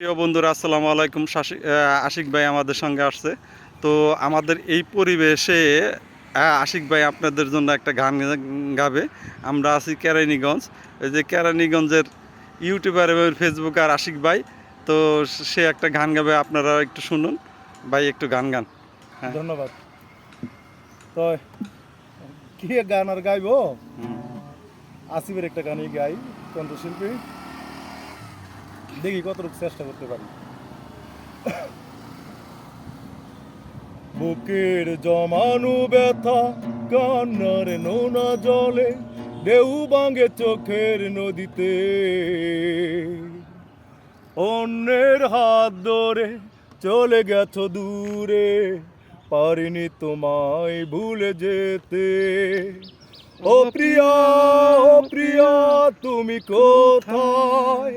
প্রিয় বন্ধুরা আসসালামু আলাইকুম। আশিক ভাই আমাদের সঙ্গে আসছে। তো আমাদের এই পরিবেশে আশিক ভাই আপনাদের জন্য একটা গান গাবে। আমরা আছি কেরানীগঞ্জ। এই যে কেরানীগঞ্জের ইউটিউবার এবং ফেসবুক আর আশিক ভাই তো সে একটা গান গাবে আপনারা একটু শুনুন। ভাই একটু গান গান। হ্যাঁ। ধন্যবাদ। তো কি গান আর গাইবো? আসিফের একটা গানই গাই কণ্ঠশিল্পী দেখি কতটুকু চেষ্টা করতে পারি। বুকের জমানু ব্যথা, কান্নার নোনা জলে, ঢেউ ভাঙে চোখের নদীতে। অন্যের হাত ধরে চলে গেছো দূরে, পারিনি তোমায় ভুলে যেতে। ও প্রিয়া ও প্রিয়া, তুমি কোথায়?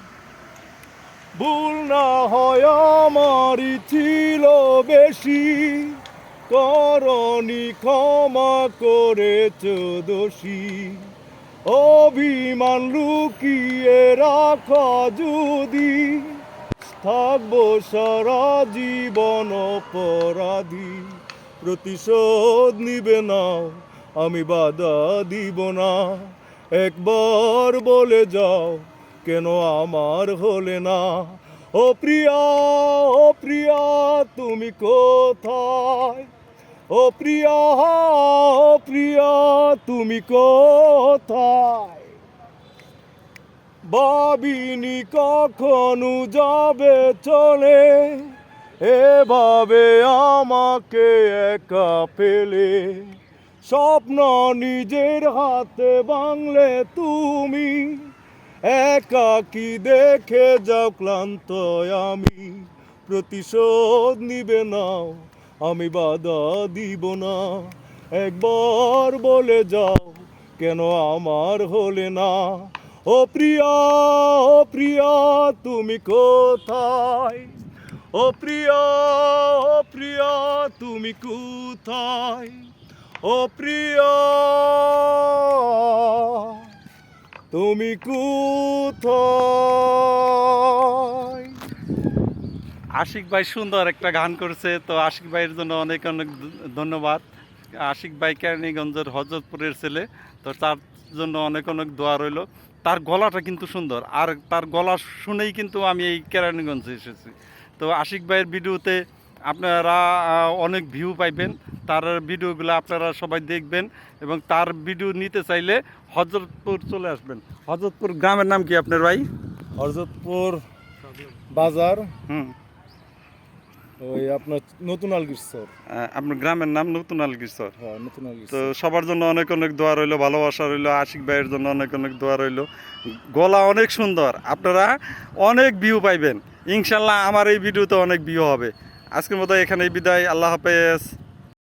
ভুল না হয় আমারই ছিল বেশি। করণি ক্ষমা করেছ দোষী। অভিমান লুকিয়ে রাখা যদি। থাকব সারা জীবন অপরাধী। প্রতিশোধ নিবে না, আমি বাধা দিব না। একবার বলে যাও কেন আমার হলে না? ও প্রিয়া ও প্রিয়া, তুমি কোথায়? ও প্রিয়া ও প্রিয়া, তুমি কোথায়? ভাবিনি কখনো যাবে চলে, এভাবে আমাকে একা ফেলে স্বপ্ন নিজের হাতে বাংলে তুমি একাকি দেখে যাও ক্লান্ত আমি। প্রতিশোধ নিবে নাও আমি বাধা দিব না। একবার বলে যাও, কেন আমার হলে না? ও প্রিয়া ও প্রিয়া, তুমি কোথায়? ও প্রিয়া ও প্রিয়া, তুমি কোথায়? ও প্রিয়া তুমি কোথায়? আশিক ভাই সুন্দর একটা গান করছে, তো আশিক ভাইয়ের জন্য অনেক অনেক ধন্যবাদ। আশিক ভাই কেরানীগঞ্জের হজরতপুরের ছেলে, তো তার জন্য অনেক অনেক দোয়া রইল। তার গলাটা কিন্তু সুন্দর, আর তার গলা শুনেই কিন্তু আমি এই কেরানীগঞ্জে এসেছি। তো আশিক ভাইয়ের ভিডিওতে আপনারা অনেক ভিউ পাইবেন। তার ভিডিওগুলো আপনারা সবাই দেখবেন এবং তার ভিডিও নিতে চাইলে হজরতপুর চলে আসবেন। হজরতপুর গ্রামের নাম কি আপনার ভাই? হরজতপুর বাজার। হুম। ওই আপনার নতুন আলগিরসর। আপনার গ্রামের নাম নতুন আলগিরসর। হ্যাঁ নতুন তো সবার জন্য অনেক অনেক দোয়া রইল ভালোবাসা রইল আশিক ভাইয়ের জন্য অনেক অনেক দোয়া রইল। গলা অনেক সুন্দর। আপনারা অনেক ভিউ পাইবেন। ইনশাল্লাহ আমার এই ভিডিওতে অনেক ভিউ হবে। আজকের মতো এখানেই বিদায়। আল্লাহ হাফেজ।